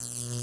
you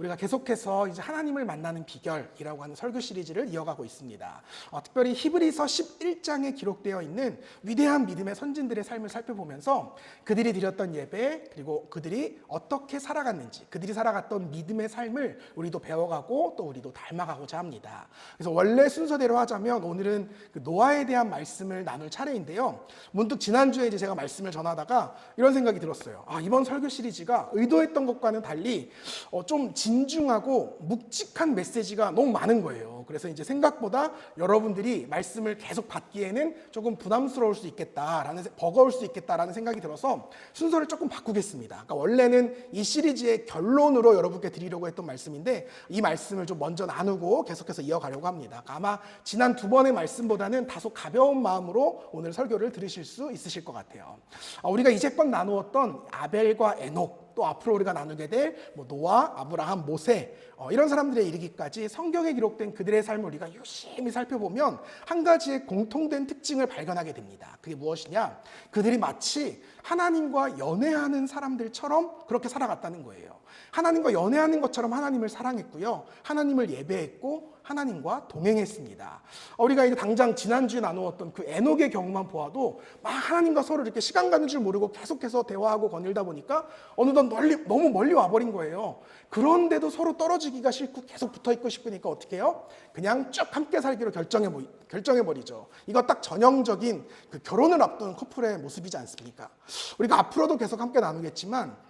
우리가 계속해서 이제 하나님을 만나는 비결이라고 하는 설교 시리즈를 이어가고 있습니다. 어, 특별히 히브리서 11장에 기록되어 있는 위대한 믿음의 선진들의 삶을 살펴보면서 그들이 드렸던 예배 그리고 그들이 어떻게 살아갔는지 그들이 살아갔던 믿음의 삶을 우리도 배워가고 또 우리도 닮아가고자 합니다. 그래서 원래 순서대로 하자면 오늘은 그 노아에 대한 말씀을 나눌 차례인데요. 문득 지난주에 이제 제가 말씀을 전하다가 이런 생각이 들었어요. 아, 이번 설교 시리즈가 의도했던 것과는 달리 어, 좀 진 중하고 묵직한 메시지가 너무 많은 거예요. 그래서 이제 생각보다 여러분들이 말씀을 계속 받기에는 조금 부담스러울 수 있겠다라는 세- 버거울 수 있겠다라는 생각이 들어서 순서를 조금 바꾸겠습니다. 그러니까 원래는 이 시리즈의 결론으로 여러분께 드리려고 했던 말씀인데 이 말씀을 좀 먼저 나누고 계속해서 이어가려고 합니다. 그러니까 아마 지난 두 번의 말씀보다는 다소 가벼운 마음으로 오늘 설교를 들으실 수 있으실 것 같아요. 아, 우리가 이제껏 나누었던 아벨과 에녹 또 앞으로 우리가 나누게 될 뭐 노아, 아브라함, 모세 어, 이런 사람들에 이르기까지 성경에 기록된 그들의 삶을 우리가 유심히 살펴보면 한 가지의 공통된 특징을 발견하게 됩니다. 그게 무엇이냐? 그들이 마치 하나님과 연애하는 사람들처럼 그렇게 살아갔다는 거예요. 하나님과 연애하는 것처럼 하나님을 사랑했고요. 하나님을 예배했고 하나님과 동행했습니다. 어, 우리가 이제 당장 지난주에 나누었던 그 에녹의 경우만 보아도 막 하나님과 서로 이렇게 시간 가는 줄 모르고 계속해서 대화하고 거닐다 보니까 어느덧 멀리, 너무 멀리 와버린 거예요. 그런데도 서로 떨어지기가 싫고 계속 붙어 있고 싶으니까 어떻게 해요? 그냥 쭉 함께 살기로 결정해, 결정해 버리죠. 이거 딱 전형적인 그 결혼을 앞둔 커플의 모습이지 않습니까? 우리가 앞으로도 계속 함께 나누겠지만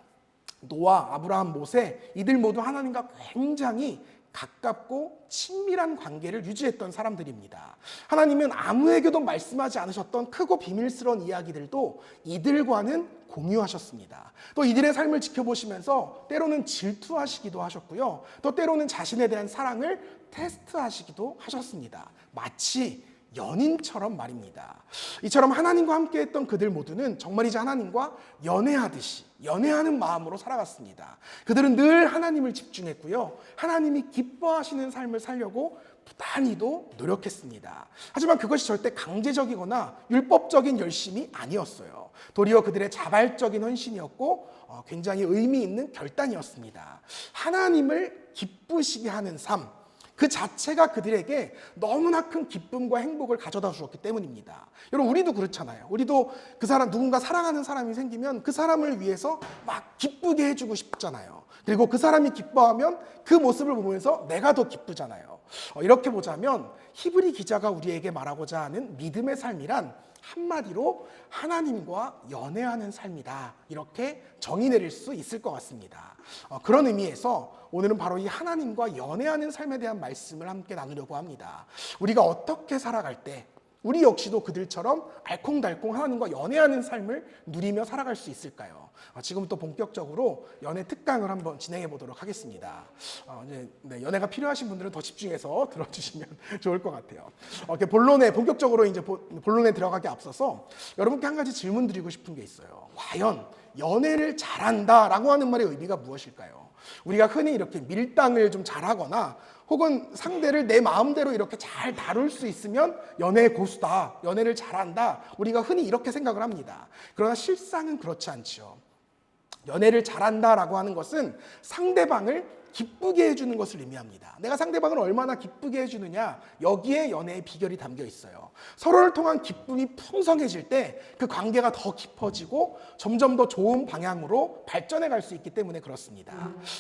노아, 아브라함, 모세 이들 모두 하나님과 굉장히 가깝고 친밀한 관계를 유지했던 사람들입니다. 하나님은 아무에게도 말씀하지 않으셨던 크고 비밀스러운 이야기들도 이들과는 공유하셨습니다. 또 이들의 삶을 지켜보시면서 때로는 질투하시기도 하셨고요. 또 때로는 자신에 대한 사랑을 테스트하시기도 하셨습니다. 마치 연인처럼 말입니다. 이처럼 하나님과 함께 했던 그들 모두는 정말이지 하나님과 연애하듯이 연애하는 마음으로 살아갔습니다. 그들은 늘 하나님을 집중했고요. 하나님이 기뻐하시는 삶을 살려고 부단히도 노력했습니다. 하지만 그것이 절대 강제적이거나 율법적인 열심이 아니었어요. 도리어 그들의 자발적인 헌신이었고 어, 굉장히 의미 있는 결단이었습니다. 하나님을 기쁘시게 하는 삶, 그 자체가 그들에게 너무나 큰 기쁨과 행복을 가져다 주었기 때문입니다. 여러분, 우리도 그렇잖아요. 우리도 그 사람, 누군가 사랑하는 사람이 생기면 그 사람을 위해서 막 기쁘게 해주고 싶잖아요. 그리고 그 사람이 기뻐하면 그 모습을 보면서 내가 더 기쁘잖아요. 어, 이렇게 보자면 히브리 기자가 우리에게 말하고자 하는 믿음의 삶이란 한마디로 하나님과 연애하는 삶이다. 이렇게 정의 내릴 수 있을 것 같습니다. 어, 그런 의미에서 오늘은 바로 이 하나님과 연애하는 삶에 대한 말씀을 함께 나누려고 합니다. 우리가 어떻게 살아갈 때 우리 역시도 그들처럼 알콩달콩 하나님과 연애하는 삶을 누리며 살아갈 수 있을까요? 어, 지금부터 본격적으로 연애 특강을 한번 진행해 보도록 하겠습니다. 어, 이제 네, 연애가 필요하신 분들은 더 집중해서 들어주시면 좋을 것 같아요. 어, 본론에 본격적으로 이제 보- 본론에 들어가기 앞서서 여러분께 한 가지 질문 드리고 싶은 게 있어요. 과연 연애를 잘한다라고 하는 말의 의미가 무엇일까요? 우리가 흔히 이렇게 밀당을 좀 잘하거나 혹은 상대를 내 마음대로 이렇게 잘 다룰 수 있으면 연애의 고수다, 연애를 잘한다. 우리가 흔히 이렇게 생각을 합니다. 그러나 실상은 그렇지 않지요. 연애를 잘한다라고 하는 것은 상대방을 기쁘게 해주는 것을 의미합니다. 내가 상대방을 얼마나 기쁘게 해주느냐 여기에 연애의 비결이 담겨 있어요. 서로를 통한 기쁨이 풍성해질 때 그 관계가 더 깊어지고 점점 더 좋은 방향으로 발전해 갈 수 있기 때문에 그렇습니다.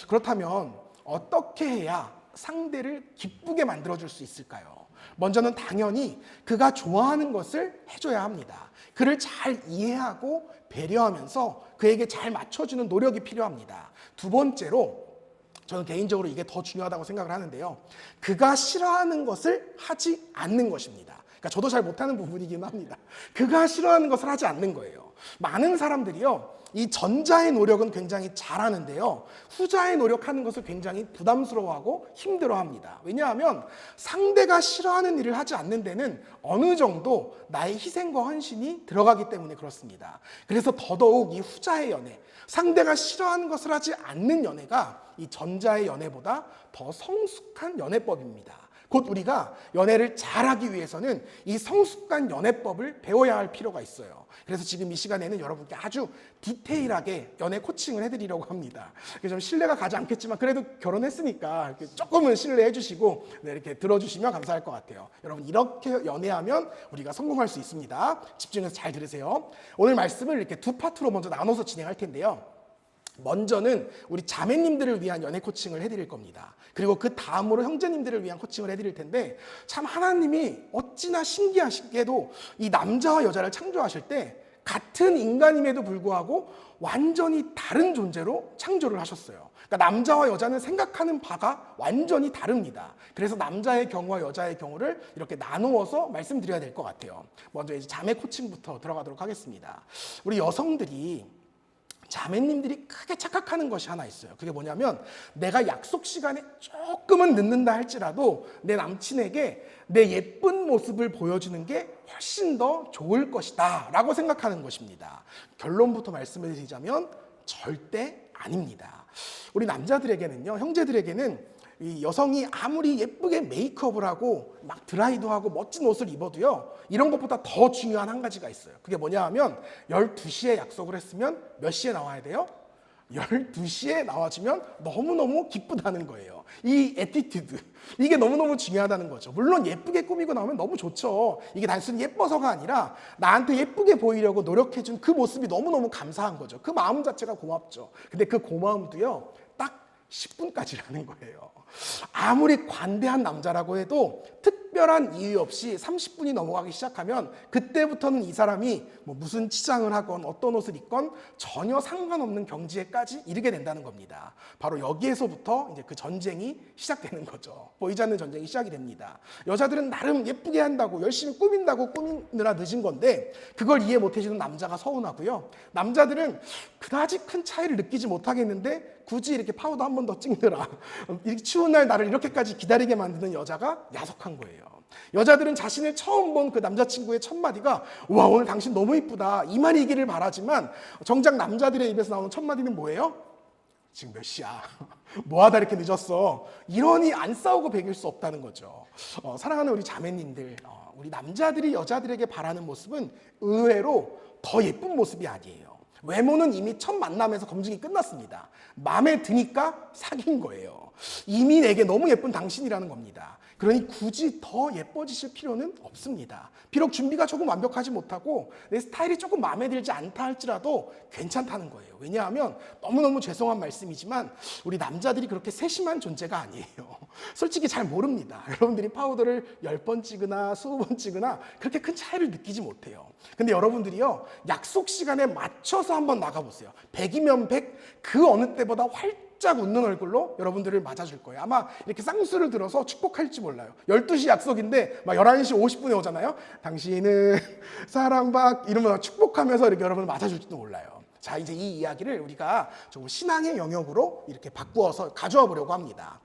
그렇다면 어떻게 해야 상대를 기쁘게 만들어줄 수 있을까요? 먼저는 당연히 그가 좋아하는 것을 해줘야 합니다. 그를 잘 이해하고 배려하면서 그에게 잘 맞춰주는 노력이 필요합니다. 두 번째로 저는 개인적으로 이게 더 중요하다고 생각을 하는데요. 그가 싫어하는 것을 하지 않는 것입니다. 그러니까 저도 잘 못하는 부분이긴 합니다. 그가 싫어하는 것을 하지 않는 거예요. 많은 사람들이요. 이 전자의 노력은 굉장히 잘하는데요. 후자의 노력하는 것을 굉장히 부담스러워하고 힘들어합니다. 왜냐하면 상대가 싫어하는 일을 하지 않는 데는 어느 정도 나의 희생과 헌신이 들어가기 때문에 그렇습니다. 그래서 더더욱 이 후자의 연애, 상대가 싫어하는 것을 하지 않는 연애가 이 전자의 연애보다 더 성숙한 연애법입니다. 곧 우리가 연애를 잘하기 위해서는 이 성숙한 연애법을 배워야 할 필요가 있어요. 그래서 지금 이 시간에는 여러분께 아주 디테일하게 연애 코칭을 해드리려고 합니다. 좀 신뢰가 가지 않겠지만 그래도 결혼했으니까 조금은 신뢰해 주시고 네, 이렇게 들어주시면 감사할 것 같아요. 여러분 이렇게 연애하면 우리가 성공할 수 있습니다. 집중해서 잘 들으세요. 오늘 말씀을 이렇게 두 파트로 먼저 나눠서 진행할 텐데요. 먼저는 우리 자매님들을 위한 연애 코칭을 해드릴 겁니다. 그리고 그 다음으로 형제님들을 위한 코칭을 해드릴 텐데 참 하나님이 어찌나 신기하시게도 이 남자와 여자를 창조하실 때 같은 인간임에도 불구하고 완전히 다른 존재로 창조를 하셨어요. 그러니까 남자와 여자는 생각하는 바가 완전히 다릅니다. 그래서 남자의 경우와 여자의 경우를 이렇게 나누어서 말씀드려야 될 것 같아요. 먼저 이제 자매 코칭부터 들어가도록 하겠습니다. 우리 여성들이 자매님들이 크게 착각하는 것이 하나 있어요. 그게 뭐냐면 내가 약속 시간에 조금은 늦는다 할지라도 내 남친에게 내 예쁜 모습을 보여주는 게 훨씬 더 좋을 것이다 라고 생각하는 것입니다. 결론부터 말씀을 드리자면 절대 아닙니다. 우리 남자들에게는요, 형제들에게는 이 여성이 아무리 예쁘게 메이크업을 하고 막 드라이도 하고 멋진 옷을 입어도요. 이런 것보다 더 중요한 한 가지가 있어요. 그게 뭐냐 하면 12시에 약속을 했으면 몇 시에 나와야 돼요? 12시에 나와주면 너무너무 기쁘다는 거예요. 이 에티튜드. 이게 너무너무 중요하다는 거죠. 물론 예쁘게 꾸미고 나오면 너무 좋죠. 이게 단순히 예뻐서가 아니라 나한테 예쁘게 보이려고 노력해준 그 모습이 너무너무 감사한 거죠. 그 마음 자체가 고맙죠. 근데 그 고마움도요, 딱 10분까지라는 거예요. 아무리 관대한 남자라고 해도 특 별한 이유 없이 30분이 넘어가기 시작하면 그때부터는 이 사람이 뭐 무슨 치장을 하건 어떤 옷을 입건 전혀 상관없는 경지에까지 이르게 된다는 겁니다. 바로 여기에서부터 이제 그 전쟁이 시작되는 거죠. 보이지 않는 전쟁이 시작이 됩니다. 여자들은 나름 예쁘게 한다고 열심히 꾸민다고 꾸미느라 늦은 건데 그걸 이해 못 해주는 남자가 서운하고요. 남자들은 그다지 큰 차이를 느끼지 못하겠는데 굳이 이렇게 파우더 한 번 더 찍느라 이렇게 추운 날 나를 이렇게까지 기다리게 만드는 여자가 야속한 거예요. 여자들은 자신을 처음 본 그 남자친구의 첫 마디가 와 오늘 당신 너무 이쁘다 이 말이기를 바라지만 정작 남자들의 입에서 나오는 첫 마디는 뭐예요? 지금 몇 시야? 뭐하다 이렇게 늦었어? 이러니 안 싸우고 배길 수 없다는 거죠. 어, 사랑하는 우리 자매님들, 어, 우리 남자들이 여자들에게 바라는 모습은 의외로 더 예쁜 모습이 아니에요. 외모는 이미 첫 만남에서 검증이 끝났습니다. 마음에 드니까 사귄 거예요. 이미 내게 너무 예쁜 당신이라는 겁니다. 그러니 굳이 더 예뻐지실 필요는 없습니다. 비록 준비가 조금 완벽하지 못하고 내 스타일이 조금 마음에 들지 않다 할지라도 괜찮다는 거예요. 왜냐하면 너무너무 죄송한 말씀이지만 우리 남자들이 그렇게 세심한 존재가 아니에요. 솔직히 잘 모릅니다. 여러분들이 파우더를 10번 찍으나 20번 찍으나 그렇게 큰 차이를 느끼지 못해요. 근데 여러분들이요. 약속 시간에 맞춰서 한번 나가보세요. 100이면 100, 그 어느 때보다 활 활짝 웃는 얼굴로 여러분들을 맞아줄 거예요. 아마 이렇게 쌍수를 들어서 축복할지 몰라요. 12시 약속인데 막 11시 50분에 오잖아요. 당신은 사랑받 이러면서 축복하면서 이렇게 여러분을 맞아줄지도 몰라요. 자, 이제 이 이야기를 우리가 좀 신앙의 영역으로 이렇게 바꾸어서 가져와 보려고 합니다.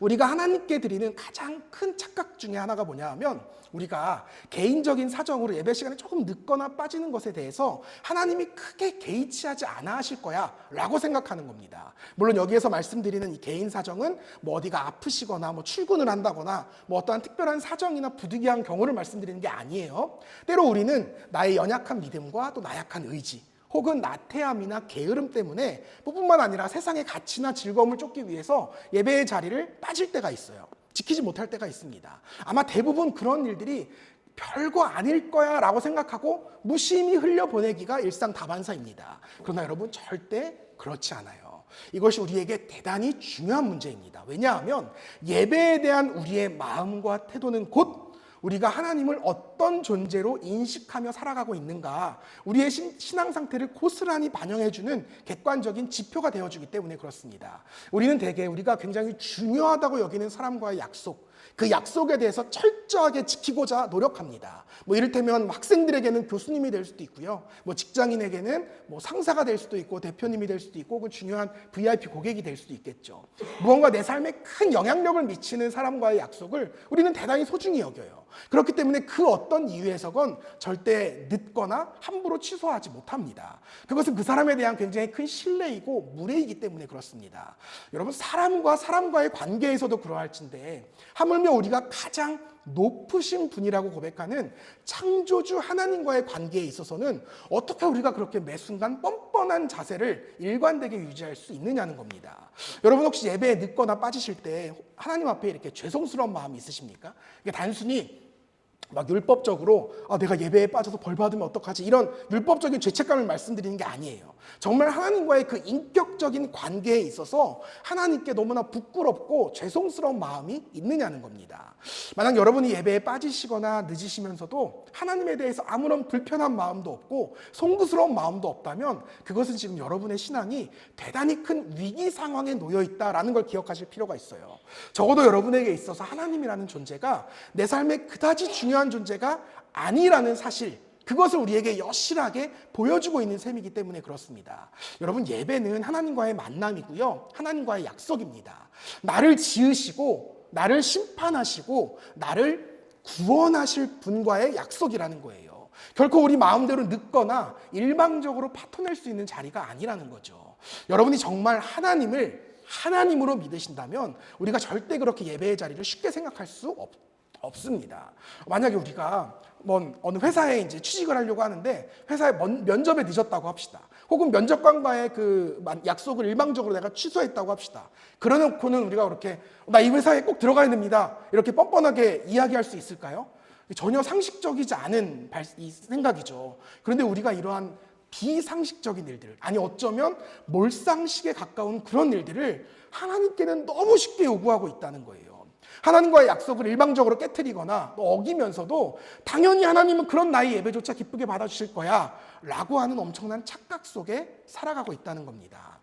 우리가 하나님께 드리는 가장 큰 착각 중에 하나가 뭐냐 하면 우리가 개인적인 사정으로 예배 시간에 조금 늦거나 빠지는 것에 대해서 하나님이 크게 개의치하지 않아 하실 거야 라고 생각하는 겁니다. 물론 여기에서 말씀드리는 이 개인 사정은 뭐 어디가 아프시거나 뭐 출근을 한다거나 뭐 어떠한 특별한 사정이나 부득이한 경우를 말씀드리는 게 아니에요. 때로 우리는 나의 연약한 믿음과 또 나약한 의지 혹은 나태함이나 게으름 때문에 뿐만 아니라 세상의 가치나 즐거움을 쫓기 위해서 예배의 자리를 빠질 때가 있어요. 지키지 못할 때가 있습니다. 아마 대부분 그런 일들이 별거 아닐 거야 라고 생각하고 무심히 흘려보내기가 일상 다반사입니다. 그러나 여러분 절대 그렇지 않아요. 이것이 우리에게 대단히 중요한 문제입니다. 왜냐하면 예배에 대한 우리의 마음과 태도는 곧 우리가 하나님을 어떤 존재로 인식하며 살아가고 있는가, 우리의 신앙 상태를 고스란히 반영해주는 객관적인 지표가 되어주기 때문에 그렇습니다. 우리는 대개 우리가 굉장히 중요하다고 여기는 사람과의 약속, 그 약속에 대해서 철저하게 지키고자 노력합니다. 뭐 이를테면 학생들에게는 교수님이 될 수도 있고요. 뭐 직장인에게는 뭐 상사가 될 수도 있고 대표님이 될 수도 있고 그 중요한 VIP 고객이 될 수도 있겠죠. 무언가 내 삶에 큰 영향력을 미치는 사람과의 약속을 우리는 대단히 소중히 여겨요. 그렇기 때문에 그 어떤 어떤 이유에서건 절대 늦거나 함부로 취소하지 못합니다. 그것은 그 사람에 대한 굉장히 큰 신뢰이고 무례이기 때문에 그렇습니다. 여러분 사람과 사람과의 관계에서도 그러할진데 하물며 우리가 가장 높으신 분이라고 고백하는 창조주 하나님과의 관계에 있어서는 어떻게 우리가 그렇게 매 순간 뻔뻔한 자세를 일관되게 유지할 수 있느냐는 겁니다. 여러분 혹시 예배에 늦거나 빠지실 때 하나님 앞에 이렇게 죄송스러운 마음이 있으십니까? 이게 단순히 막 율법적으로 아, 내가 예배에 빠져서 벌 받으면 어떡하지 이런 율법적인 죄책감을 말씀드리는 게 아니에요. 정말 하나님과의 그 인격적인 관계에 있어서 하나님께 너무나 부끄럽고 죄송스러운 마음이 있느냐는 겁니다. 만약 여러분이 예배에 빠지시거나 늦으시면서도 하나님에 대해서 아무런 불편한 마음도 없고 송구스러운 마음도 없다면 그것은 지금 여러분의 신앙이 대단히 큰 위기 상황에 놓여 있다라는 걸 기억하실 필요가 있어요. 적어도 여러분에게 있어서 하나님이라는 존재가 내 삶에 그다지 중요한 존재가 아니라는 사실 그것을 우리에게 여실하게 보여주고 있는 셈이기 때문에 그렇습니다. 여러분 예배는 하나님과의 만남이고요. 하나님과의 약속입니다. 나를 지으시고 나를 심판하시고 나를 구원하실 분과의 약속이라는 거예요. 결코 우리 마음대로 늦거나 일방적으로 파토낼 수 있는 자리가 아니라는 거죠. 여러분이 정말 하나님을 하나님으로 믿으신다면 우리가 절대 그렇게 예배의 자리를 쉽게 생각할 수 없, 없습니다. 만약에 우리가 뭐 어느 회사에 이제 취직을 하려고 하는데 회사에 먼- 면접에 늦었다고 합시다. 혹은 면접관과의 그 만- 약속을 일방적으로 내가 취소했다고 합시다. 그러놓고는 우리가 그렇게 나 이 회사에 꼭 들어가야 됩니다. 이렇게 뻔뻔하게 이야기할 수 있을까요? 전혀 상식적이지 않은 생각이죠. 그런데 우리가 이러한 비상식적인 일들, 아니 어쩌면 몰상식에 가까운 그런 일들을 하나님께는 너무 쉽게 요구하고 있다는 거예요. 하나님과의 약속을 일방적으로 깨뜨리거나 또 어기면서도 당연히 하나님은 그런 나의 예배조차 기쁘게 받아주실 거야 라고 하는 엄청난 착각 속에 살아가고 있다는 겁니다.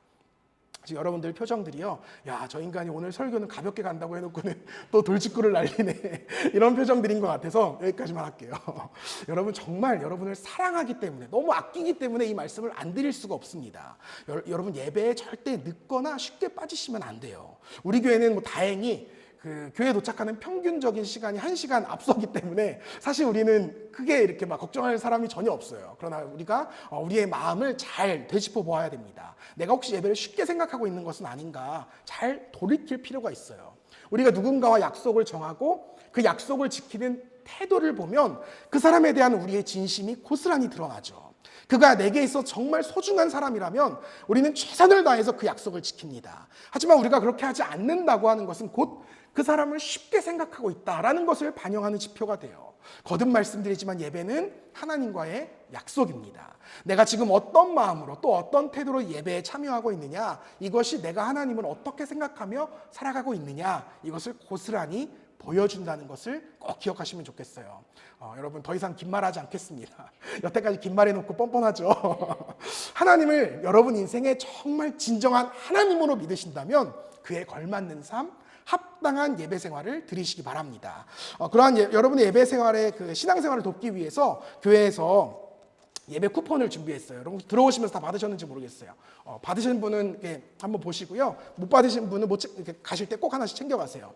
지금 여러분들 표정들이요. 야, 저 인간이 오늘 설교는 가볍게 간다고 해놓고는 또 돌직구를 날리네. 이런 표정들인 것 같아서 여기까지만 할게요. 여러분, 정말 여러분을 사랑하기 때문에, 너무 아끼기 때문에 이 말씀을 안 드릴 수가 없습니다. 여, 여러분, 예배에 절대 늦거나 쉽게 빠지시면 안 돼요. 우리 교회는 뭐 다행히 그 교회 도착하는 평균적인 시간이 한시간 앞서기 때문에 사실 우리는 크게 이렇게 막 걱정할 사람이 전혀 없어요. 그러나 우리가 어, 우리의 마음을 잘 되짚어 보아야 됩니다. 내가 혹시 예배를 쉽게 생각하고 있는 것은 아닌가 잘 돌이킬 필요가 있어요. 우리가 누군가와 약속을 정하고 그 약속을 지키는 태도를 보면 그 사람에 대한 우리의 진심이 고스란히 드러나죠. 그가 내게 있어 정말 소중한 사람이라면 우리는 최선을 다해서 그 약속을 지킵니다. 하지만 우리가 그렇게 하지 않는다고 하는 것은 곧 그 사람을 쉽게 생각하고 있다라는 것을 반영하는 지표가 돼요. 거듭 말씀드리지만 예배는 하나님과의 약속입니다. 내가 지금 어떤 마음으로 또 어떤 태도로 예배에 참여하고 있느냐, 이것이 내가 하나님을 어떻게 생각하며 살아가고 있느냐, 이것을 고스란히 보여준다는 것을 꼭 기억하시면 좋겠어요. 어, 여러분 더 이상 긴 말하지 않겠습니다. 여태까지 긴 말해놓고 뻔뻔하죠. 하나님을 여러분 인생에 정말 진정한 하나님으로 믿으신다면 그에 걸맞는 삶, 합당한 예배 생활을 드리시기 바랍니다. 어, 그러한 예, 여러분의 예배 생활의 그 신앙 생활을 돕기 위해서 교회에서 예배 쿠폰을 준비했어요. 여러분 들어오시면서 다 받으셨는지 모르겠어요. 어, 받으신 분은 한번 보시고요. 못 받으신 분은 못, 가실 때 꼭 하나씩 챙겨가세요.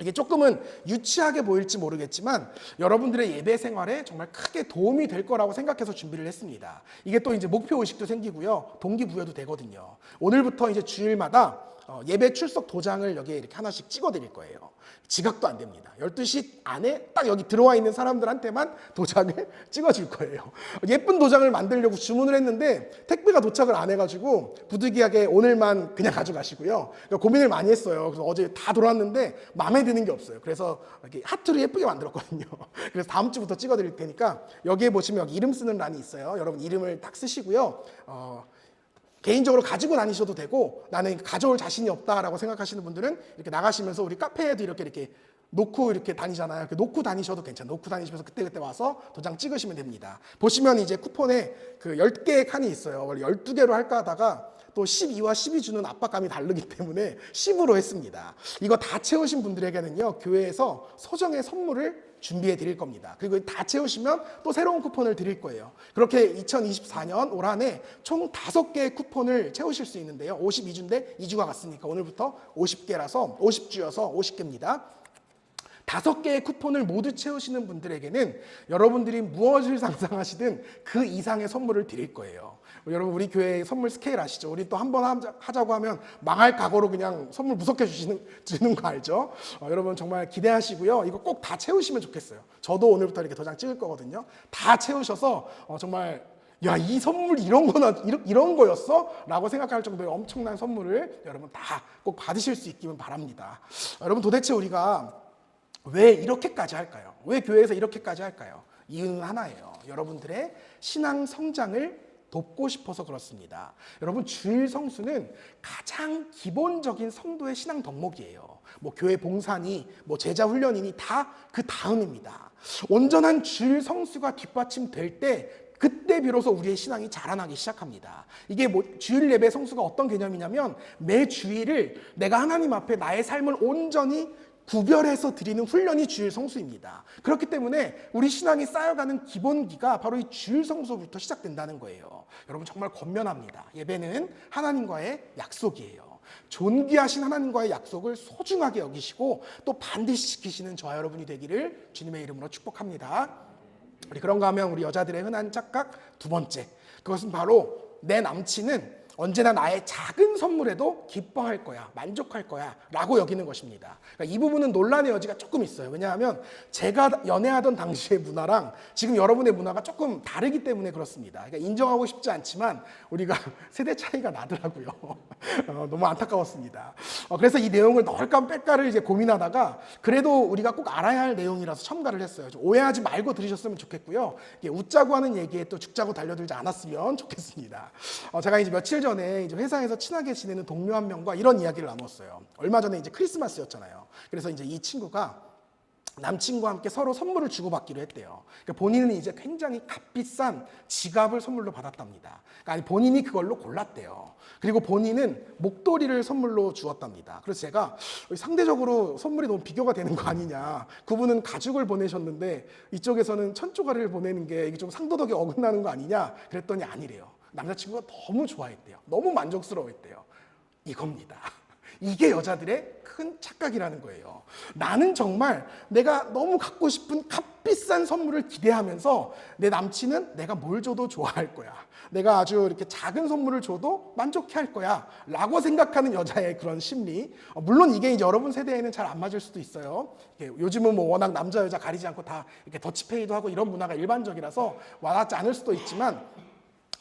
이게 조금은 유치하게 보일지 모르겠지만 여러분들의 예배 생활에 정말 크게 도움이 될 거라고 생각해서 준비를 했습니다. 이게 또 이제 목표 의식도 생기고요. 동기부여도 되거든요. 오늘부터 이제 주일마다 어, 예배 출석 도장을 여기에 이렇게 하나씩 찍어 드릴 거예요. 지각도 안 됩니다. 12시 안에 딱 여기 들어와 있는 사람들한테만 도장을 찍어 줄 거예요. 예쁜 도장을 만들려고 주문을 했는데 택배가 도착을 안 해가지고 부득이하게 오늘만 그냥 가져가시고요. 그러니까 고민을 많이 했어요. 그래서 어제 다 돌았는데 마음에 드는 게 없어요. 그래서 이렇게 하트로 예쁘게 만들었거든요. 그래서 다음 주부터 찍어 드릴 테니까 여기에 보시면 여기 이름 쓰는 란이 있어요. 여러분 이름을 딱 쓰시고요. 어, 개인적으로 가지고 다니셔도 되고 나는 가져올 자신이 없다라고 생각하시는 분들은 이렇게 나가시면서 우리 카페에도 이렇게 이렇게 놓고 이렇게 다니잖아요. 이렇게 놓고 다니셔도 괜찮아요. 놓고 다니시면서 그때그때 와서 도장 찍으시면 됩니다. 보시면 이제 쿠폰에 그 10개의 칸이 있어요. 원래 12개로 할까 하다가 또 12와 12 주는 압박감이 다르기 때문에 10으로 했습니다. 이거 다 채우신 분들에게는요, 교회에서 소정의 선물을 준비해 드릴 겁니다. 그리고 다 채우시면 또 새로운 쿠폰을 드릴 거예요. 그렇게 2024년 올 한 해 총 5개의 쿠폰을 채우실 수 있는데요. 52주인데 2주가 갔으니까 오늘부터 50개라서 50주여서 50개입니다. 다섯 개의 쿠폰을 모두 채우시는 분들에게는 여러분들이 무엇을 상상하시든 그 이상의 선물을 드릴 거예요. 여러분 우리 교회 선물 스케일 아시죠? 우리 또 한 번 하자고 하면 망할 각오로 그냥 선물 무섭게 주시는 주는 거 알죠? 어, 여러분 정말 기대하시고요. 이거 꼭 다 채우시면 좋겠어요. 저도 오늘부터 이렇게 도장 찍을 거거든요. 다 채우셔서 어, 정말 야, 이 선물 이런 거나 이런, 거였어? 라고 생각할 정도의 엄청난 선물을 여러분 다 꼭 받으실 수 있기를 바랍니다. 여러분 도대체 우리가 왜 이렇게까지 할까요? 왜 교회에서 이렇게까지 할까요? 이유는 하나예요. 여러분들의 신앙 성장을 돕고 싶어서 그렇습니다. 여러분 주일 성수는 가장 기본적인 성도의 신앙 덕목이에요. 뭐 교회 봉사니 뭐 제자 훈련이니 다 그 다음입니다. 온전한 주일 성수가 뒷받침될 때 그때 비로소 우리의 신앙이 자라나기 시작합니다. 이게 뭐 주일 예배 성수가 어떤 개념이냐면 매 주일을 내가 하나님 앞에 나의 삶을 온전히 구별해서 드리는 훈련이 주일 성수입니다. 그렇기 때문에 우리 신앙이 쌓여가는 기본기가 바로 이 주일 성수부터 시작된다는 거예요. 여러분 정말 권면합니다. 예배는 하나님과의 약속이에요. 존귀하신 하나님과의 약속을 소중하게 여기시고 또 반드시 지키시는 저와 여러분이 되기를 주님의 이름으로 축복합니다. 우리 그런가 하면 우리 여자들의 흔한 착각 두 번째. 그것은 바로 내 남친은 언제나 나의 작은 선물에도 기뻐할 거야, 만족할 거야, 라고 여기는 것입니다. 그러니까 이 부분은 논란의 여지가 조금 있어요. 왜냐하면 제가 연애하던 당시의 문화랑 지금 여러분의 문화가 조금 다르기 때문에 그렇습니다. 그러니까 인정하고 싶지 않지만 우리가 세대 차이가 나더라고요. 어, 너무 안타까웠습니다. 어, 그래서 이 내용을 넣을까 뺄까를 이제 고민하다가 그래도 우리가 꼭 알아야 할 내용이라서 첨가를 했어요. 좀 오해하지 말고 들으셨으면 좋겠고요. 웃자고 하는 얘기에 또 죽자고 달려들지 않았으면 좋겠습니다. 어, 제가 이제 며칠 전에 이제 회사에서 친하게 지내는 동료 한 명과 이런 이야기를 나눴어요. 얼마 전에 이제 크리스마스였잖아요. 그래서 이제 이 친구가 남친과 함께 서로 선물을 주고받기로 했대요. 그러니까 본인은 이제 굉장히 값비싼 지갑을 선물로 받았답니다. 그러니까 본인이 그걸로 골랐대요. 그리고 본인은 목도리를 선물로 주었답니다. 그래서 제가 상대적으로 선물이 너무 비교가 되는 거 아니냐. 그분은 가죽을 보내셨는데 이쪽에서는 천조가리를 보내는 게 이게 좀 상도덕에 어긋나는 거 아니냐. 그랬더니 아니래요. 남자친구가 너무 좋아했대요. 너무 만족스러워했대요. 이겁니다. 이게 여자들의 큰 착각이라는 거예요. 나는 정말 내가 너무 갖고 싶은 값비싼 선물을 기대하면서 내 남친은 내가 뭘 줘도 좋아할 거야. 내가 아주 이렇게 작은 선물을 줘도 만족해 할 거야. 라고 생각하는 여자의 그런 심리. 어, 물론 이게 이제 여러분 세대에는 잘 안 맞을 수도 있어요. 요즘은 뭐 워낙 남자, 여자 가리지 않고 다 이렇게 더치페이도 하고 이런 문화가 일반적이라서 와닿지 않을 수도 있지만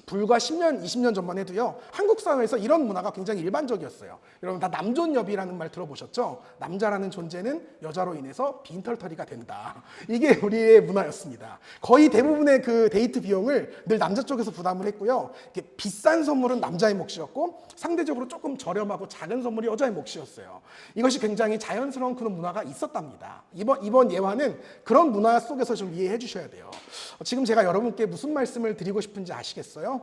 불과 10년, 20년 전만 해도요, 한국 사회에서 이런 문화가 굉장히 일반적이었어요. 여러분 다 남존여비라는 말 들어보셨죠? 남자라는 존재는 여자로 인해서 빈털터리가 된다. 이게 우리의 문화였습니다. 거의 대부분의 그 데이트 비용을 늘 남자 쪽에서 부담을 했고요. 비싼 선물은 남자의 몫이었고, 상대적으로 조금 저렴하고 작은 선물이 여자의 몫이었어요. 이것이 굉장히 자연스러운 그런 문화가 있었답니다. 이번, 이번 예화는 그런 문화 속에서 좀 이해해 주셔야 돼요. 지금 제가 여러분께 무슨 말씀을 드리고 싶은지 아시겠어요?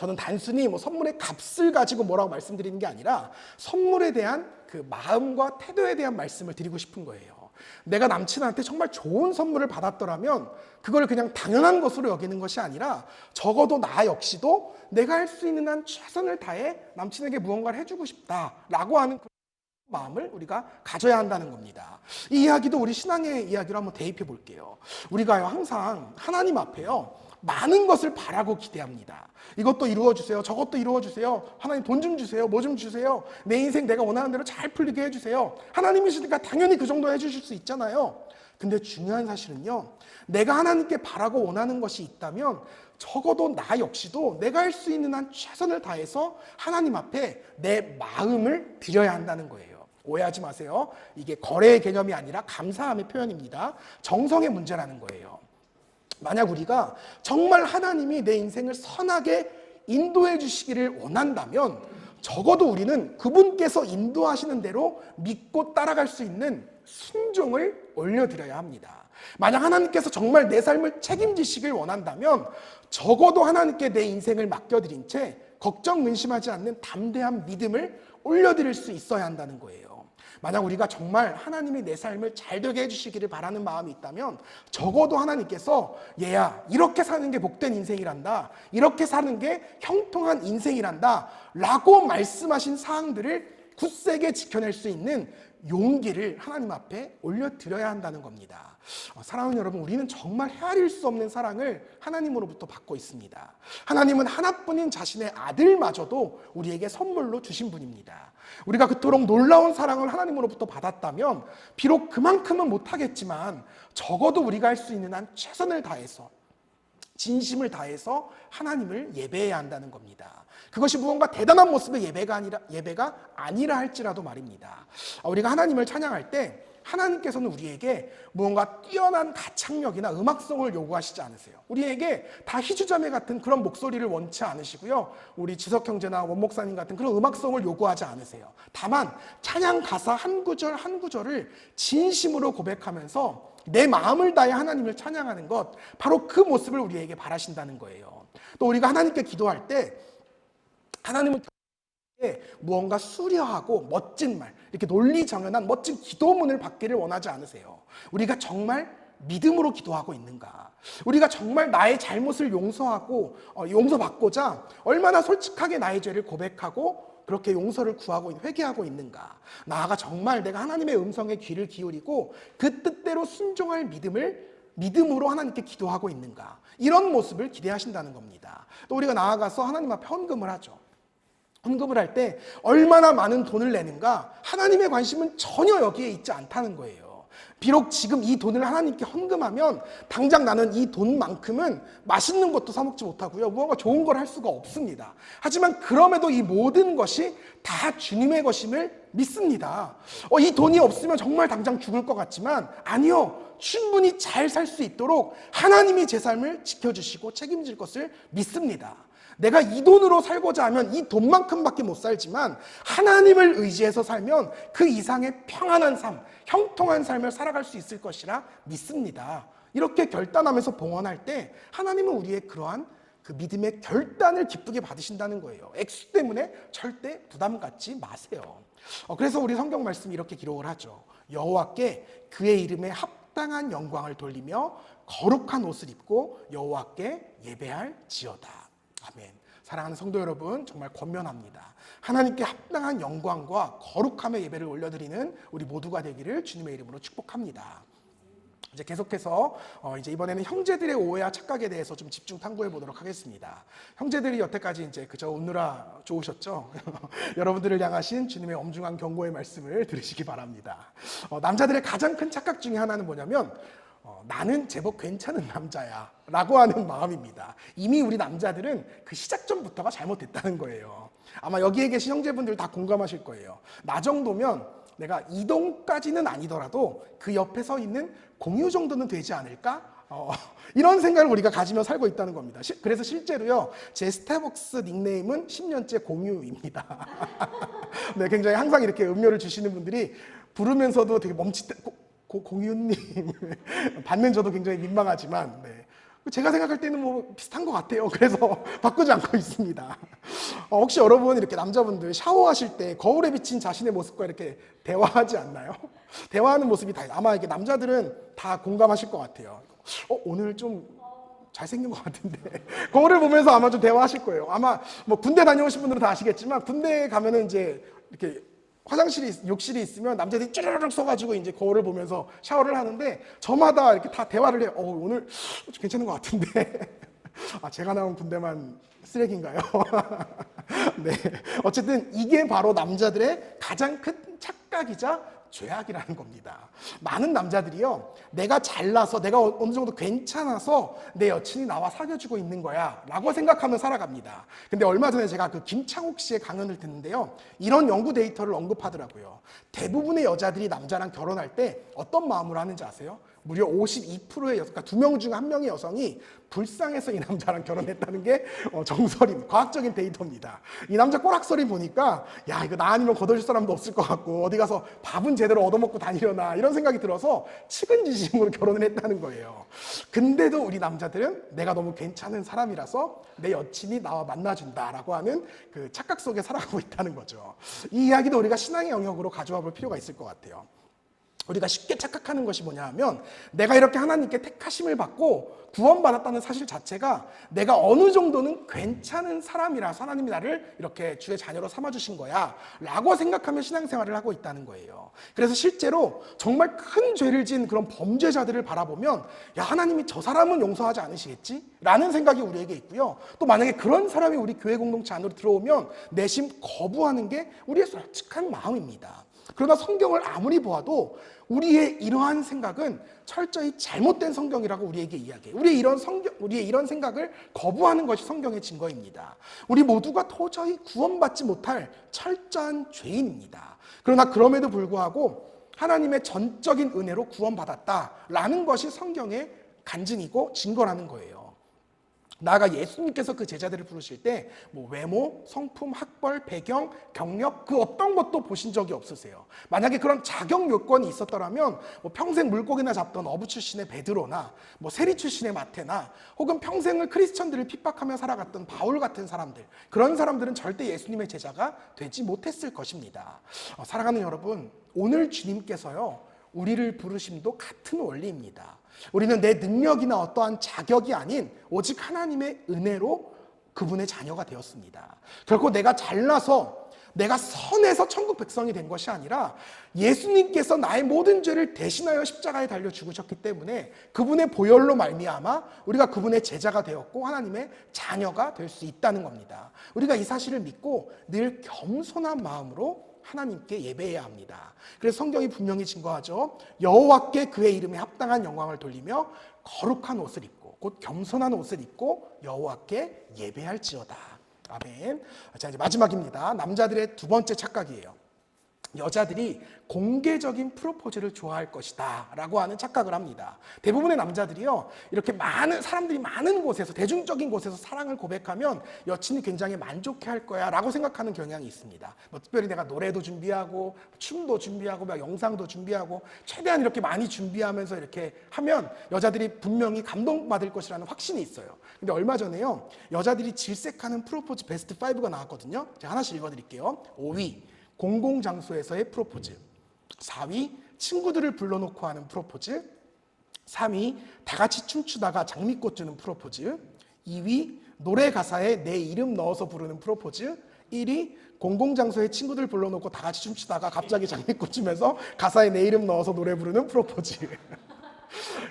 저는 단순히 뭐 선물의 값을 가지고 뭐라고 말씀드리는 게 아니라 선물에 대한 그 마음과 태도에 대한 말씀을 드리고 싶은 거예요. 내가 남친한테 정말 좋은 선물을 받았더라면 그걸 그냥 당연한 것으로 여기는 것이 아니라 적어도 나 역시도 내가 할 수 있는 한 최선을 다해 남친에게 무언가를 해주고 싶다라고 하는 그 마음을 우리가 가져야 한다는 겁니다. 이 이야기도 우리 신앙의 이야기로 한번 대입해 볼게요. 우리가요 항상 하나님 앞에요 많은 것을 바라고 기대합니다. 이것도 이루어 주세요. 저것도 이루어 주세요. 하나님 돈 좀 주세요. 뭐 좀 주세요. 내 인생 내가 원하는 대로 잘 풀리게 해 주세요. 하나님이시니까 당연히 그 정도 해 주실 수 있잖아요. 근데 중요한 사실은요. 내가 하나님께 바라고 원하는 것이 있다면 적어도 나 역시도 내가 할 수 있는 한 최선을 다해서 하나님 앞에 내 마음을 드려야 한다는 거예요. 오해하지 마세요. 이게 거래의 개념이 아니라 감사함의 표현입니다. 정성의 문제라는 거예요. 만약 우리가 정말 하나님이 내 인생을 선하게 인도해 주시기를 원한다면 적어도 우리는 그분께서 인도하시는 대로 믿고 따라갈 수 있는 순종을 올려드려야 합니다. 만약 하나님께서 정말 내 삶을 책임지시길 원한다면 적어도 하나님께 내 인생을 맡겨드린 채 걱정 근심하지 않는 담대한 믿음을 올려드릴 수 있어야 한다는 거예요. 만약 우리가 정말 하나님이 내 삶을 잘 되게 해주시기를 바라는 마음이 있다면 적어도 하나님께서 얘야 이렇게 사는 게 복된 인생이란다. 이렇게 사는 게 형통한 인생이란다. 라고 말씀하신 사항들을 굳세게 지켜낼 수 있는 용기를 하나님 앞에 올려드려야 한다는 겁니다. 어, 사랑하는 여러분, 우리는 정말 헤아릴 수 없는 사랑을 하나님으로부터 받고 있습니다. 하나님은 하나뿐인 자신의 아들마저도 우리에게 선물로 주신 분입니다. 우리가 그토록 놀라운 사랑을 하나님으로부터 받았다면, 비록 그만큼은 못하겠지만, 적어도 우리가 할 수 있는 한 최선을 다해서 진심을 다해서 하나님을 예배해야 한다는 겁니다. 그것이 무언가 대단한 모습의 예배가 아니라 예배가 아니라 할지라도 말입니다. 아, 우리가 하나님을 찬양할 때 하나님께서는 우리에게 무언가 뛰어난 가창력이나 음악성을 요구하시지 않으세요. 우리에게 다 희주자매 같은 그런 목소리를 원치 않으시고요. 우리 지석 형제나 원 목사님 같은 그런 음악성을 요구하지 않으세요. 다만 찬양 가사 한 구절 한 구절을 진심으로 고백하면서 내 마음을 다해 하나님을 찬양하는 것 바로 그 모습을 우리에게 바라신다는 거예요. 또 우리가 하나님께 기도할 때 하나님은 무언가 수려하고 멋진 말, 이렇게 논리 정연한 멋진 기도문을 받기를 원하지 않으세요. 우리가 정말 믿음으로 기도하고 있는가? 우리가 정말 나의 잘못을 용서하고 어, 용서받고자 얼마나 솔직하게 나의 죄를 고백하고 그렇게 용서를 구하고 회개하고 있는가? 나아가 정말 내가 하나님의 음성에 귀를 기울이고 그 뜻대로 순종할 믿음을 믿음으로 하나님께 기도하고 있는가? 이런 모습을 기대하신다는 겁니다. 또 우리가 나아가서 하나님 앞에 헌금을 하죠. 헌금을 할 때 얼마나 많은 돈을 내는가 하나님의 관심은 전혀 여기에 있지 않다는 거예요. 비록 지금 이 돈을 하나님께 헌금하면 당장 나는 이 돈만큼은 맛있는 것도 사 먹지 못하고요. 무언가 좋은 걸 할 수가 없습니다. 하지만 그럼에도 이 모든 것이 다 주님의 것임을 믿습니다. 어, 이 돈이 없으면 정말 당장 죽을 것 같지만 아니요. 충분히 잘 살 수 있도록 하나님이 제 삶을 지켜주시고 책임질 것을 믿습니다. 내가 이 돈으로 살고자 하면 이 돈만큼밖에 못 살지만 하나님을 의지해서 살면 그 이상의 평안한 삶, 형통한 삶을 살아갈 수 있을 것이라 믿습니다. 이렇게 결단하면서 봉헌할 때 하나님은 우리의 그러한 그 믿음의 결단을 기쁘게 받으신다는 거예요. 액수 때문에 절대 부담 갖지 마세요. 어, 그래서 우리 성경 말씀 이렇게 기록을 하죠. 여호와께 그의 이름에 합당한 영광을 돌리며 거룩한 옷을 입고 여호와께 예배할지어다. 아멘. 사랑하는 성도 여러분, 정말 권면합니다. 하나님께 합당한 영광과 거룩함의 예배를 올려드리는 우리 모두가 되기를 주님의 이름으로 축복합니다. 이제 계속해서 어 이제 이번에는 형제들의 오해와 착각에 대해서 좀 집중 탐구해 보도록 하겠습니다. 형제들이 여태까지 이제 그저 웃느라 좋으셨죠? 여러분들을 향하신 주님의 엄중한 경고의 말씀을 들으시기 바랍니다. 어 남자들의 가장 큰 착각 중에 하나는 뭐냐면 어, 나는 제법 괜찮은 남자야 라고 하는 마음입니다. 이미 우리 남자들은 그 시작점부터가 잘못됐다는 거예요. 아마 여기에 계신 형제분들 다 공감하실 거예요. 나 정도면 내가 이동까지는 아니더라도 그 옆에 서 있는 공유 정도는 되지 않을까? 어, 이런 생각을 우리가 가지며 살고 있다는 겁니다. 시, 그래서 실제로요, 제 스타벅스 닉네임은 10년째 공유입니다. 네, 굉장히 항상 이렇게 음료를 주시는 분들이 부르면서도 되게 멈칫, 고, 공유님 받는 저도 굉장히 민망하지만 네. 제가 생각할 때는 뭐 비슷한 것 같아요. 그래서 바꾸지 않고 있습니다. 어, 혹시 여러분 이렇게 남자분들 샤워하실 때 거울에 비친 자신의 모습과 이렇게 대화하지 않나요? 대화하는 모습이 다 아마 이게 남자들은 다 공감하실 것 같아요. 어, 오늘 좀 잘생긴 것 같은데 거울을 보면서 아마 좀 대화하실 거예요. 아마 뭐 군대 다녀오신 분들은 다 아시겠지만 군대 가면은 이제 이렇게 화장실이 욕실이 있으면 남자들이 쭈르륵 써가지고 이제 거울을 보면서 샤워를 하는데 저마다 이렇게 다 대화를 해요. 어, 오늘 괜찮은 것 같은데. 아, 제가 나온 군대만 쓰레기인가요? 네. 어쨌든 이게 바로 남자들의 가장 큰 착각이자 죄악이라는 겁니다. 많은 남자들이요, 내가 잘나서, 내가 어느 정도 괜찮아서 내 여친이 나와 사귀어주고 있는 거야. 라고 생각하며 살아갑니다. 근데 얼마 전에 제가 그 김창욱 씨의 강연을 듣는데요, 이런 연구 데이터를 언급하더라고요. 대부분의 여자들이 남자랑 결혼할 때 어떤 마음으로 하는지 아세요? 무려 52%의 여성, 그러니까 두 명 중 한 명의 여성이 불쌍해서 이 남자랑 결혼했다는 게 어, 정설인 과학적인 데이터입니다. 이 남자 꼬락서리 보니까 야 이거 나 아니면 거둬줄 사람도 없을 것 같고 어디 가서 밥은 제대로 얻어먹고 다니려나 이런 생각이 들어서 측은지심으로 결혼을 했다는 거예요. 근데도 우리 남자들은 내가 너무 괜찮은 사람이라서 내 여친이 나와 만나준다라고 하는 그 착각 속에 살아가고 있다는 거죠. 이 이야기도 우리가 신앙의 영역으로 가져와 볼 필요가 있을 것 같아요. 우리가 쉽게 착각하는 것이 뭐냐 하면 내가 이렇게 하나님께 택하심을 받고 구원받았다는 사실 자체가 내가 어느 정도는 괜찮은 사람이라서 하나님이 나를 이렇게 주의 자녀로 삼아주신 거야 라고 생각하며 신앙생활을 하고 있다는 거예요. 그래서 실제로 정말 큰 죄를 지은 그런 범죄자들을 바라보면 야, 하나님이 저 사람은 용서하지 않으시겠지? 라는 생각이 우리에게 있고요. 또 만약에 그런 사람이 우리 교회 공동체 안으로 들어오면 내심 거부하는 게 우리의 솔직한 마음입니다. 그러나 성경을 아무리 보아도 우리의 이러한 생각은 철저히 잘못된 성경이라고 우리에게 이야기해요. 우리의 이런 성경, 우리의 이런 생각을 거부하는 것이 성경의 증거입니다. 우리 모두가 도저히 구원받지 못할 철저한 죄인입니다. 그러나 그럼에도 불구하고 하나님의 전적인 은혜로 구원받았다라는 것이 성경의 간증이고 증거라는 거예요. 나아가 예수님께서 그 제자들을 부르실 때 뭐 외모, 성품, 학벌, 배경, 경력 그 어떤 것도 보신 적이 없으세요. 만약에 그런 자격 요건이 있었더라면 뭐 평생 물고기나 잡던 어부 출신의 베드로나 뭐 세리 출신의 마테나 혹은 평생을 크리스천들을 핍박하며 살아갔던 바울 같은 사람들 그런 사람들은 절대 예수님의 제자가 되지 못했을 것입니다. 어, 사랑하는 여러분 오늘 주님께서요 우리를 부르심도 같은 원리입니다. 우리는 내 능력이나 어떠한 자격이 아닌 오직 하나님의 은혜로 그분의 자녀가 되었습니다. 결코 내가 잘나서 내가 선해서 천국 백성이 된 것이 아니라 예수님께서 나의 모든 죄를 대신하여 십자가에 달려 죽으셨기 때문에 그분의 보혈로 말미암아 우리가 그분의 제자가 되었고 하나님의 자녀가 될 수 있다는 겁니다. 우리가 이 사실을 믿고 늘 겸손한 마음으로 하나님께 예배해야 합니다. 그래서 성경이 분명히 증거하죠. 여호와께 그의 이름에 합당한 영광을 돌리며 거룩한 옷을 입고 곧 겸손한 옷을 입고 여호와께 예배할지어다. 아멘. 자 이제 마지막입니다. 남자들의 두 번째 착각이에요. 여자들이 공개적인 프로포즈를 좋아할 것이다 라고 하는 착각을 합니다. 대부분의 남자들이요, 이렇게 많은, 사람들이 많은 곳에서, 대중적인 곳에서 사랑을 고백하면 여친이 굉장히 만족해 할 거야 라고 생각하는 경향이 있습니다. 뭐 특별히 내가 노래도 준비하고, 춤도 준비하고, 막 영상도 준비하고, 최대한 이렇게 많이 준비하면서 이렇게 하면 여자들이 분명히 감동받을 것이라는 확신이 있어요. 근데 얼마 전에요, 여자들이 질색하는 프로포즈 베스트 5가 나왔거든요. 제가 하나씩 읽어드릴게요. 5위. 공공장소에서의 프로포즈. 4위, 친구들을 불러놓고 하는 프로포즈. 3위, 다 같이 춤추다가 장미꽃 주는 프로포즈. 2위, 노래 가사에 내 이름 넣어서 부르는 프로포즈. 1위, 공공장소에 친구들 불러놓고 다 같이 춤추다가 갑자기 장미꽃 주면서 가사에 내 이름 넣어서 노래 부르는 프로포즈.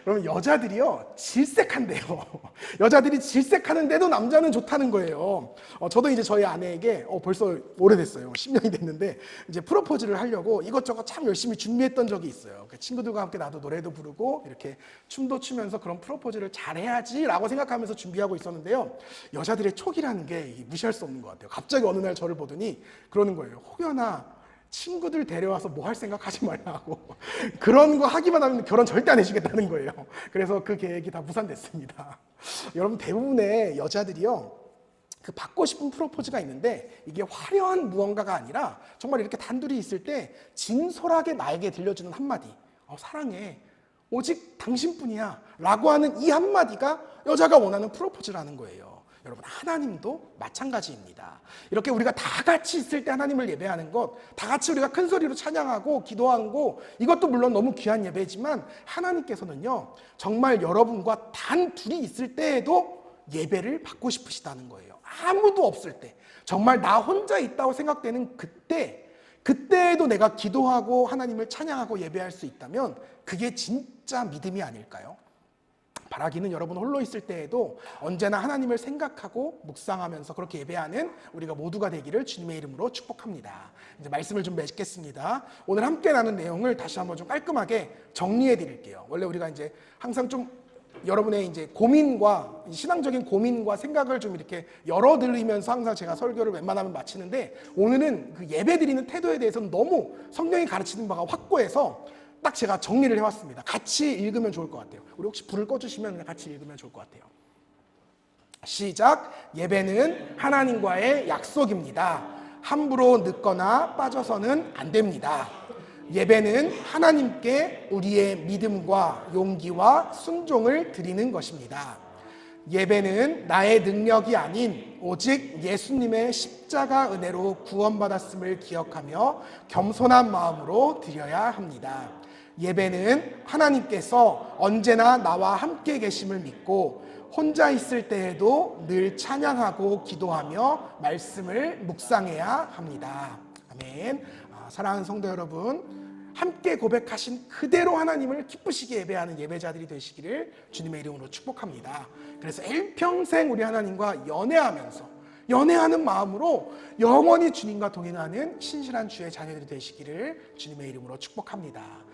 그러면 여자들이요 질색한대요. 여자들이 질색하는데도 남자는 좋다는 거예요. 어, 저도 이제 저희 아내에게 어, 벌써 오래됐어요. 10년이 됐는데 이제 프로포즈를 하려고 이것저것 참 열심히 준비했던 적이 있어요. 그 친구들과 함께 나도 노래도 부르고 이렇게 춤도 추면서 그런 프로포즈를 잘해야지라고 생각하면서 준비하고 있었는데요. 여자들의 촉이라는 게 무시할 수 없는 것 같아요. 갑자기 어느 날 저를 보더니 그러는 거예요. 혹여나 친구들 데려와서 뭐 할 생각 하지 말라고 그런 거 하기만 하면 결혼 절대 안 해주겠다는 거예요. 그래서 그 계획이 다 무산됐습니다. 여러분 대부분의 여자들이요. 그 받고 싶은 프로포즈가 있는데 이게 화려한 무언가가 아니라 정말 이렇게 단둘이 있을 때 진솔하게 나에게 들려주는 한마디 어, 사랑해 오직 당신뿐이야 라고 하는 이 한마디가 여자가 원하는 프로포즈라는 거예요. 여러분 하나님도 마찬가지입니다. 이렇게 우리가 다 같이 있을 때 하나님을 예배하는 것, 다 같이 우리가 큰 소리로 찬양하고 기도하고 이것도 물론 너무 귀한 예배지만 하나님께서는요 정말 여러분과 단 둘이 있을 때에도 예배를 받고 싶으시다는 거예요. 아무도 없을 때, 정말 나 혼자 있다고 생각되는 그때, 그때에도 내가 기도하고 하나님을 찬양하고 예배할 수 있다면 그게 진짜 믿음이 아닐까요? 바라기는 여러분 홀로 있을 때에도 언제나 하나님을 생각하고 묵상하면서 그렇게 예배하는 우리가 모두가 되기를 주님의 이름으로 축복합니다. 이제 말씀을 좀 맺겠습니다. 오늘 함께 나눈 내용을 다시 한번 좀 깔끔하게 정리해 드릴게요. 원래 우리가 이제 항상 좀 여러분의 이제 고민과 신앙적인 고민과 생각을 좀 이렇게 열어드리면서 항상 제가 설교를 웬만하면 마치는데 오늘은 그 예배 드리는 태도에 대해서는 너무 성경이 가르치는 바가 확고해서 딱 제가 정리를 해왔습니다. 같이 읽으면 좋을 것 같아요. 우리 혹시 불을 꺼주시면 같이 읽으면 좋을 것 같아요. 시작. 예배는 하나님과의 약속입니다. 함부로 늦거나 빠져서는 안 됩니다. 예배는 하나님께 우리의 믿음과 용기와 순종을 드리는 것입니다. 예배는 나의 능력이 아닌 오직 예수님의 십자가 은혜로 구원받았음을 기억하며 겸손한 마음으로 드려야 합니다. 예배는 하나님께서 언제나 나와 함께 계심을 믿고 혼자 있을 때에도 늘 찬양하고 기도하며 말씀을 묵상해야 합니다. 아멘. 아, 사랑하는 성도 여러분, 함께 고백하신 그대로 하나님을 기쁘시게 예배하는 예배자들이 되시기를 주님의 이름으로 축복합니다. 그래서 일평생 우리 하나님과 연애하면서 연애하는 마음으로 영원히 주님과 동행하는 신실한 주의 자녀들이 되시기를 주님의 이름으로 축복합니다.